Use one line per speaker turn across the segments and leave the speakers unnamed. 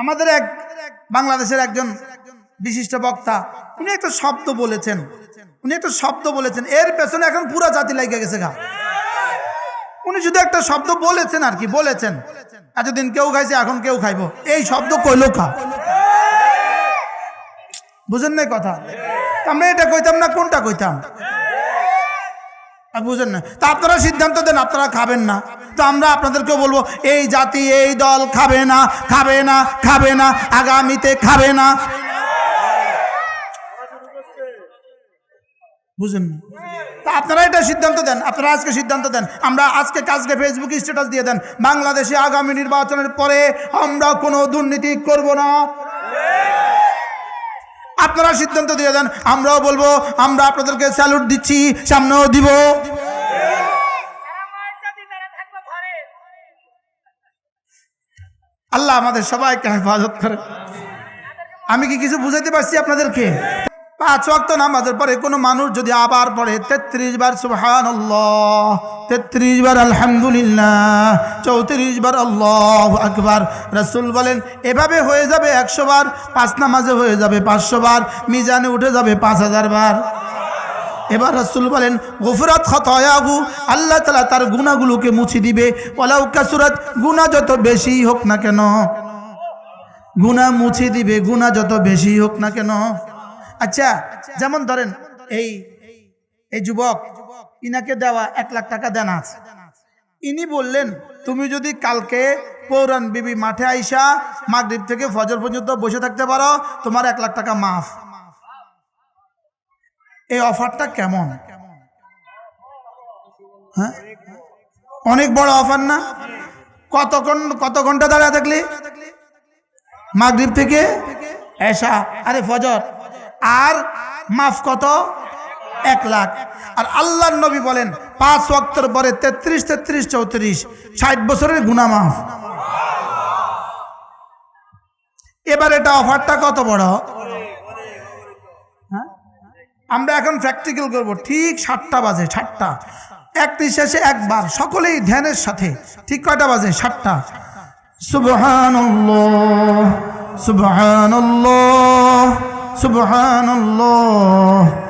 আমাদের এক বাংলাদেশের একজন বিশিষ্ট বক্তা, উনি একটা শব্দ বলেছেন। উনি একটা শব্দ বলেছেন। এর পেছনে এখন পুরা জাতি লেগে গেছে গা। উনি শুধু একটা শব্দ বলেছেন আর কি, বলেছেন। এতদিন কেউ খাইছে, এখন কেউ খাইবো। এই শব্দ কইলো খা বুঝেন নাই কথা? আমরা এটা কইতাম না, কোনটা কইতাম? বুঝেন না। তা আপনারা সিদ্ধান্ত দেন, আপনারা খাবেন না। তো আমরা আপনাদেরকেও বলব, এই জাতি, এই দল খাবে না খাবে না খাবে না, আগামীতে খাবে না। বুঝেন না? তা আপনারা এটা সিদ্ধান্ত দেন, আপনারা আজকে সিদ্ধান্ত দেন। আমরা আজকে কাজকে ফেসবুকে স্ট্যাটাস দিয়ে দেন। বাংলাদেশে আগামী নির্বাচনের পরে আমরা কোনো দুর্নীতি করব না। আপনারা সিদ্ধান্ত দিয়ে দেন। আমরাও বলব, আমরা আপনাদেরকে স্যালুট দিচ্ছি, সামনেও দিব। আল্লাহ আমাদের সবাইকে হেফাজত করে। আমি কি কিছু বুঝাইতে পারছি আপনাদেরকে? পাঁচ ওয়াক্ত নামাজের পরে কোনো মানুষ যদি আবার পড়ে তেত্রিশ বার সুবহান তেত্রিশ বার আলহামদুলিল্লাহ, চৌত্রিশ বার আল্লাহ আকবার। রসুল বলেন, এভাবে হয়ে যাবে একশো বার, পাঁচ নামাজে হয়ে যাবে পাঁচশো বার, মিজানে উঠে যাবে পাঁচ হাজার বার। এবার রসুল বলেন, গফরাত খতয়াহু, আল্লাহ তালা তার গুণাগুলোকে মুছি দিবে। ওলাউ কাসুরাত গুণা যত বেশি হোক না কেন। গুণা মুছি দিবে গুণা যত বেশি হোক না কেন। আচ্ছা যেমন ধরেন, এই এই যুবক ইনাকে দেওয়া এক লাখ টাকা দেনা আছে। ইনি বললেন, তুমি যদি কালকে পৌরাণ বিবি মাঠে আইসা মাগরিব থেকে ফজর পর্যন্ত বসে থাকতে পারো, তোমার এক লাখ টাকা মাফ। এই অফারটা কেমন? হ্যাঁ? অনেক বড় অফার না? কতক্ষণ, কত ঘণ্টা দাঁড়ায় থাকলি? মাগরিব থেকে এসা, আরে ফজর, আর মাফ কত? এক লাখ। আর আল্লাহর নবী বলেন, পাঁচ ওয়াক্তর পরে তেত্রিশ তেত্রিশ, চৌত্রিশ, ষাট বছরের গুণা মাফ। এবার এটা অফারটা কত বড়? হ্যাঁ? আমরা এখন প্র্যাকটিক্যাল করব, ঠিক সাতটা বাজে, সাতটা। একটি শেষে একবার, সকলেই ধ্যানের সাথে, ঠিক কয়টা বাজে? সাতটা। সুবহানাল্লাহ সুবহানাল্লাহ সুবহানাল্লাহ।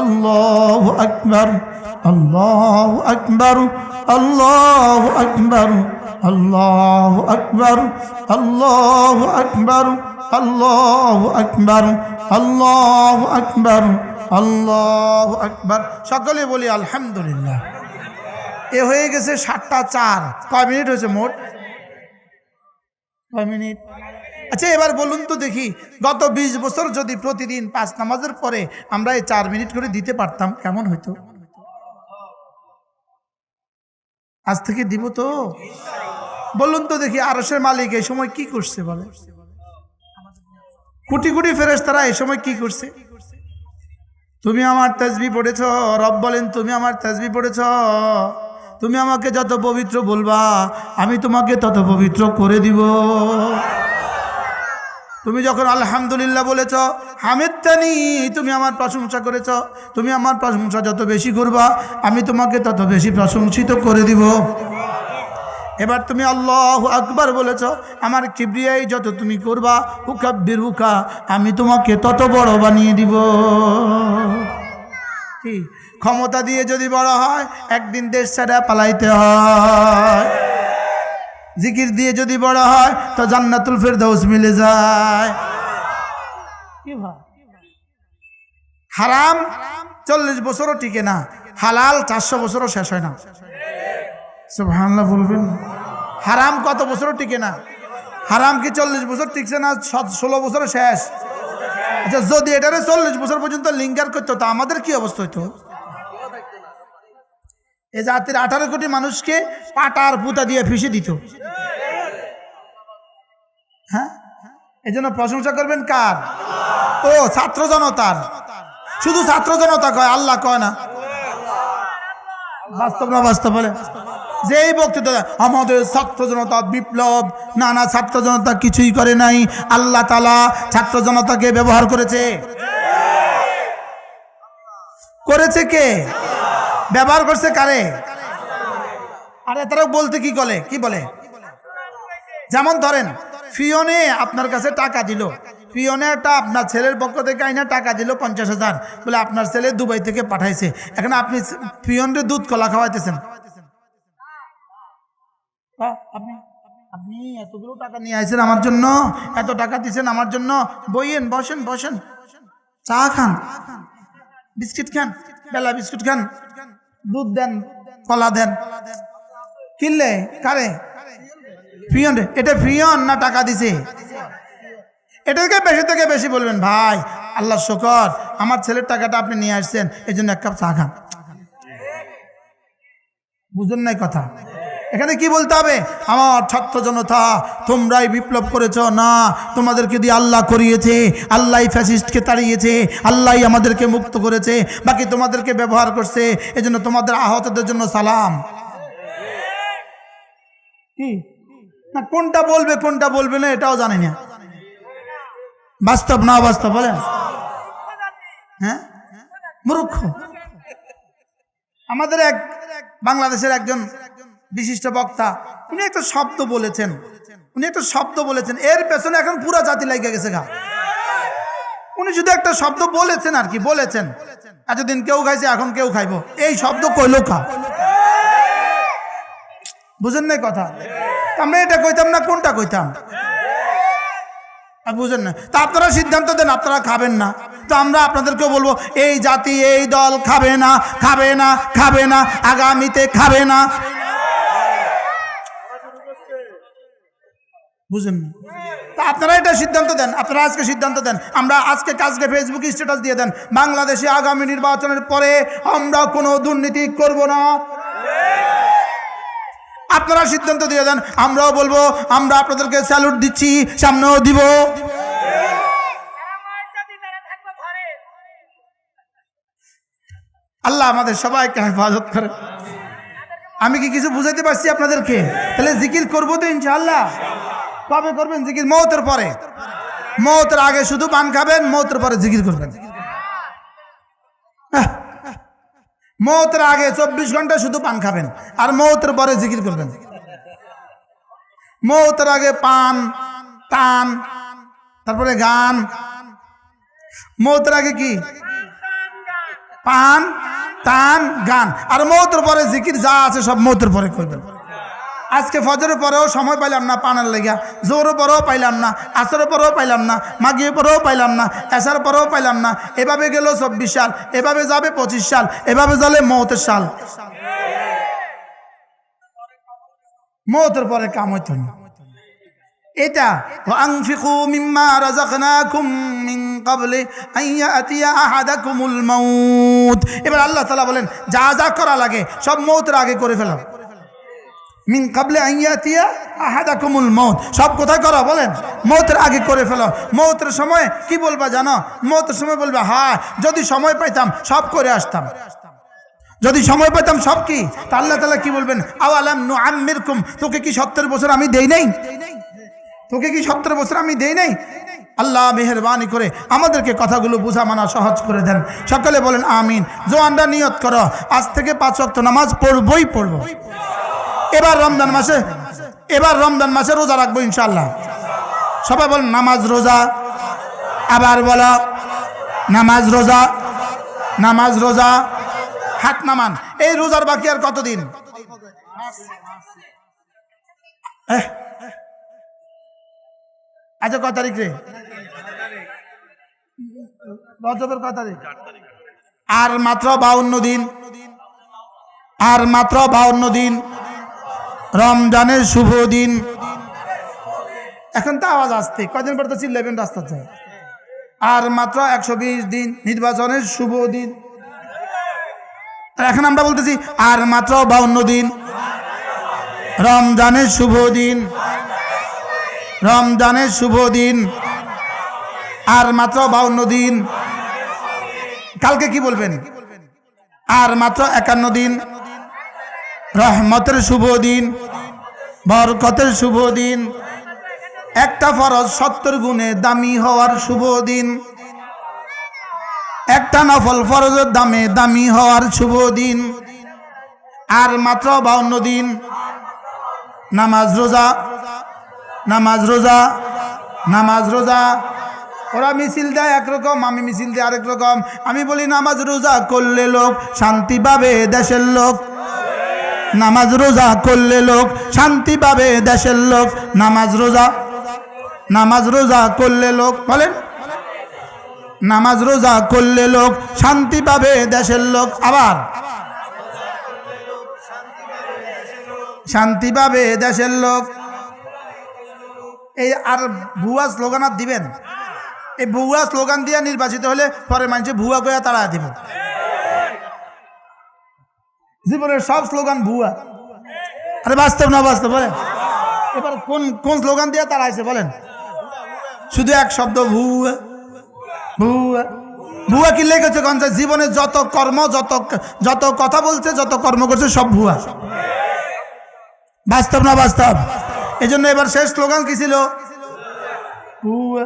আল্লাহ আকবর আল্লাহ আকবর আল্লাহ আকবর আল্লাহ আকবর আল্লাহ আকবর আল্লাহ আকবর আল্লাহ আকবর আল্লাহ আকবর। সকলে বলি আলহামদুলিল্লাহ। এ হয়ে গেছে সাতটা চার। কয় মিনিট হয়েছে মোট? কয় মিনিট? আচ্ছা এবার বলুন তো দেখি, গত ২০ বছর যদি প্রতিদিন পাঁচ নামাজের পরে আমরা এই চার মিনিট করে দিতে পারতাম, কেমন হইতো? আজ থেকে দিব তো? বলুন তো দেখি আরসের মালিক এই সময় কি করছে বলে? কোটি কোটি ফেরেস তারা এই সময় কি করছে? তুমি আমার তাজবি পড়েছ, রব বলেন, তুমি আমার তাজবি পড়েছ। তুমি আমাকে যত পবিত্র বলবা, আমি তোমাকে তত পবিত্র করে দিব। তুমি যখন আলহামদুলিল্লাহ বলেছ হামিদানি তুমি আমার প্রশংসা করেছ, তুমি আমার প্রশংসা যত বেশি করবা, আমি তোমাকে তত বেশি প্রশংসিত করে দিব। এবার তুমি আল্লাহ আকবার বলেছ, আমার কিবরিয়াই যত তুমি করবা উকাব্বির উকা আমি তোমাকে তত বড় বানিয়ে দিব। কি? ক্ষমতা দিয়ে যদি বড় হয়, একদিন দেশ ছাড়া পালাইতে হয়। জিকির দিয়ে যদি বড় হয় তো জান্নাতুল ফেরদৌস মিলে যায়। হারাম চল্লিশ বছরও টিকে না হালাল চারশো বছরও শেষ হয় না। সুবহানাল্লাহ বলবেন হারাম কত বছরও টিকে না হারাম কি চল্লিশ বছর টিকছে না ষোলো বছরও শেষ? আচ্ছা যদি এটারে চল্লিশ বছর পর্যন্ত লিঙ্গার করতো তা আমাদের কি অবস্থা হইতো? এ জাতির আঠারো কোটি মানুষকে পাটার পুতা দিয়ে ফিসে দিত। হ্যাঁ? এই জন্য প্রশংসা করবেন কার? ও, ছাত্র জনতার। শুধু ছাত্র জনতা কয়, আল্লাহ কয় না। বাস্তব না বাস্তব বলে? যেই বক্তৃতা আমাদের ছাত্র জনতা বিপ্লব। না না, ছাত্র জনতা কিছুই করে নাই। আল্লাহ তালা ছাত্র জনতাকে ব্যবহার করেছে। করেছে কে? ব্যবহার করছে কারে? আরে, তারা বলতে কি বলে কি বলে? যেমন ধরেন, ফিওনে আপনার কাছে টাকা দিল। একটা আপনার ছেলের পক্ষ থেকে আইনা টাকা দিল পঞ্চাশ হাজার। বলে, আপনার ছেলে দুবাই থেকে পাঠাইছে। এখন আপনি ফিওনরে দুধ কলা খাওয়াইতেছেন। আপনি এতগুলো টাকা নিয়ে আইছেন আমার জন্য? এত টাকা দিছেন আমার জন্য? বইয়েন, বসেন বসেন। চা খান। বিস্কিট খান। বেলা বিস্কুট খান। দুধ দেন, কলা দেন। কিনলে? কারে? রে। এটা ফিয়ন না টাকা দিছে? এটাকে বেশি থেকে বেশি বলবেন, ভাই। আল্লাহ শকর। আমার ছেলের টাকাটা আপনি নিয়ে আসছেন, এই জন্য এক কাপ চা খান। বুঝুন নাই কথা? এখানে কি বলতে হবে? আমার ছাত্র জনতা, তোমরাই বিপ্লব করেছ। না, তোমাদেরকে দিয়ে আল্লাহ করিয়েছে আল্লাহ ফ্যাসিস্টকে তাড়িয়েছে আল্লাহ আমাদেরকে মুক্ত করেছে, বাকি তোমাদেরকে ব্যবহার করছে, এজন্য তোমাদের আহতদের জন্য সালাম। কি? না, কোনটা বলবে কোনটা বলবে না, এটাও জানি না। বাস্তব না বাস্তব, বলেন। হ্যাঁ? মূর্খ। আমাদের এক, বাংলাদেশের একজন বিশিষ্ট বক্তা, উনি একটা শব্দ বলেছেন, উনি একটা শব্দ বলেছেন, এর পেছনে এখন পুরো জাতি লেগে গেছে গা। উনি শুধু একটা শব্দ বলেছেন আর কি, বলেছেন। এতদিন কেউ খাইছে, এখন কেউ খাইবো। এই শব্দ কইলো খা বুঝেন নাই কথা? আমরা এটা কইতাম না, কোনটা কইতাম? বুঝেন না তা আপনারা সিদ্ধান্ত দেন, আপনারা খাবেন না। তো আমরা আপনাদেরকে বলব, এই জাতি, এই দল খাবে না খাবে না খাবে না, আগামীতে খাবে না। বুঝেন না। তা আপনারা এটা সিদ্ধান্ত দেন, আপনারা আজকে সিদ্ধান্ত দেন। আমরা আজকে কাজকে ফেসবুকে স্ট্যাটাস দিয়ে দেন। বাংলাদেশে আগামী নির্বাচনের পরে আমরা কোনো দুর্নীতি করব না। আপনারা সিদ্ধান্ত দিয়ে দেন, আমরাও বলব, আমরা আপনাদেরকে স্যালুট দিচ্ছি, সামনেও দিব। আল্লাহ আমাদের সবাইকে হেফাজত করে। আমি কি কিছু বুঝাইতে পারছি আপনাদেরকে? তাহলে জিকির করব তো ইনশাআল্লাহ। কবে করবেন জিকির মৌতের পরে। মৌতের আগে শুধু পান খাবেন মৌতের পরে জিকির করবেন। আহ, মৌতের আগে চব্বিশ ঘণ্টা শুধু পান খাবেন আর মৌতের পরে জিকির করবেন। মৌতের আগে পান টান তারপরে গান। মৌতের আগে কি? পান টান গান। আর মৌতের পরে জিকির যা আছে সব মৌতের পরে করবেন। আজকে ফজরের পরেও সময় পাইলাম না পানের লেগা জোরের পরেও পাইলাম না আসরের পরেও পাইলাম না মাগিয়ে পরেও পাইলাম না এসার পরেও পাইলাম না এভাবে গেল চব্বিশ সাল এভাবে যাবে পঁচিশ সাল এভাবে চলে মৌতের সাল মৌতের পরে কাম হইতো না এটা وأنفقوا مما رزقناكم من قبل أن يأتي أحدكم الموت এবার আল্লাহ তাআলা বলেন যা যা করা লাগে সব মৌতের আগে করে ফেলো মিন কাবলে আইয়াতিয়া আহাদাকুমুল মৌত সব কোথায় করো, বলেন। মৌতের আগে করে ফেলো। মৌতের সময় কি বলবা জানো? মৌতের সময় বলবে হ্যাঁ যদি সময় পাইতাম, সব করে আসতাম। যদি সময় পেতাম সব কি? তা আল্লাহ তালা কি বলবেন? আওয়ালাম নু আমিরকুম তোকে কি সত্তর বছর আমি দেই নাই? তোকে কি সত্তর বছর আমি দেই নাই? আল্লাহ মেহরবানি করে আমাদেরকে কথাগুলো বোঝা মানা সহজ করে দেন। সকালে বলেন, আমিন। জোয়ানরা নিয়ত করো, আজ থেকে পাঁচ ওয়াক্ত নামাজ পড়বই পড়ব। এবার রমজান মাসে, এবার রমজান মাসে রোজা রাখব ইনশাল্লাহ সবাই বল নামাজ রোজা। আবার বলো, নামাজ রোজা। নামাজ রোজা। হাত নামান। এই রোজার বাকি আর কতদিন? আচ্ছা কত তারিখ রে? রজবের কত তারিখ? আর মাত্র বাউন্ন দিন। আর মাত্র বাউন্ন দিন। রমজানের শুভ দিন। এখন তো আওয়াজ আসতে কদিন পর তো চিল্লাবেন রাস্তা যায় আর মাত্র একশো বিশ দিন নির্বাচনের শুভ দিন। এখন আমরা বলতেছি, আর মাত্র বাউন্ন দিন। রমজানের শুভ দিন। রমজানের শুভ দিন। আর মাত্র বাউন্ন দিন। কালকে কি বলবেন? আর মাত্র একান্ন দিন। রহমতের শুভ দিন, বরকতের শুভ দিন। একটা ফরজ সত্তর গুণে দামি হওয়ার শুভ দিন। একটা নফল ফরজের দামে দামি হওয়ার শুভ দিন। আর মাত্র বাউন্ন দিন। নামাজ রোজা নামাজ রোজা নামাজ রোজা। ওরা মিছিল দেয় একরকম, আমি মিছিল দিই আরেক রকম। আমি বলি, নামাজ রোজা করলে লোক শান্তি পাবে দেশের লোক। নামাজ রোজা করলে লোক শান্তি পাবে দেশের লোক। নামাজ রোজা নামাজ রোজা করলে লোক, বলেন। নামাজ রোজা করলে লোক শান্তি পাবে দেশের লোক। আবার। শান্তি পাবে দেশের লোক। এই আর ভুয়া স্লোগান দিবেন। এই ভুয়া স্লোগান দিয়ে নির্বাচিত হলে পরে মানুষে ভুয়া গয়া তারা দিব জীবনের সব স্লোগান ভুয়া। আরে বাস্তব না বাস্তব, বলেন। এবার কোন কোন স্লোগান দিয়ে তারা আছে বলেন। শুধু এক শব্দ, ভুয়া। ভুয়া। ভুয়া কি লেগেছে কোন জীবনে যত কর্ম, যত যত কথা বলছে, যত কর্ম করছে, সব ভুয়া। বাস্তব না বাস্তব? এই জন্য এবার শেষ স্লোগান কি ছিল? বুয়া।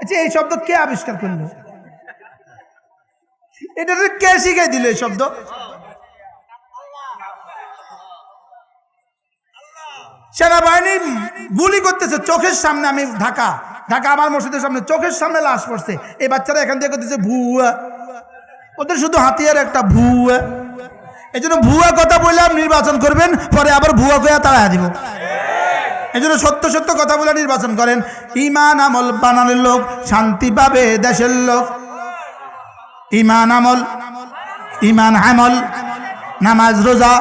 আচ্ছা এই শব্দ কে আবিষ্কার করল? এটা কে শিখাই দিল এই শব্দ? সেনাবাহিনী গুলি করতেছে, চোখের সামনে আমি ঢাকা ঢাকা আমার মসজিদের সামনে, চোখের সামনে লাশ পড়ছে। এই বাচ্চারা এখান থেকে করতেছে ভুয়া। ওদের শুধু হাতিয়ার একটা ভুয়া। এই জন্য ভুয়া কথা বললাম নির্বাচন করবেন, পরে আবার ভুয়া কয়া তাড়া দিব। এই জন্য সত্য সত্য কথা বলে নির্বাচন করেন। ইমান আমল বানানোর লোক, শান্তি পাবে দেশের লোক। ইমান আমল ইমান আমল নামাজ রোজা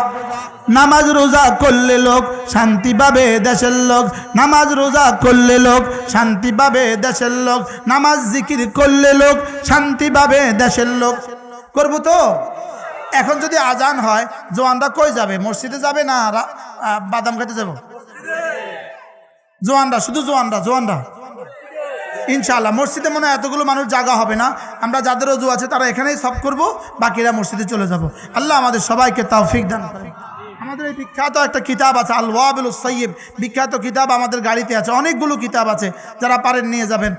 নামাজ রোজা করলে লোক শান্তি পাবে দেশের লোক। নামাজ রোজা করলে লোক শান্তি পাবে দেশের লোক। নামাজ জিকির করলে লোক শান্তি পাবে দেশের লোক। করব তো? এখন যদি আজান হয়, জোয়ানরা কই যাবে? মসজিদে যাবে না বাদাম খেতে যাব? জোয়ানরা, শুধু জোয়ানরা জোয়ানরা। ইনশাআল্লাহ, মসজিদে মনে হয় এতগুলো মানুষ জাগা হবে না। আমরা যাদের অজু আছে তারা এখানেই সব করব, বাকিরা মসজিদে চলে যাব। আল্লাহ আমাদের সবাইকে তৌফিক দান করেন। আমাদের এই বিখ্যাত একটা কিতাব আছে আল ওয়াবিল সৈয়ব বিখ্যাত কিতাব আমাদের গাড়িতে আছে, অনেকগুলো কিতাব আছে, যারা পারেন নিয়ে যাবেন।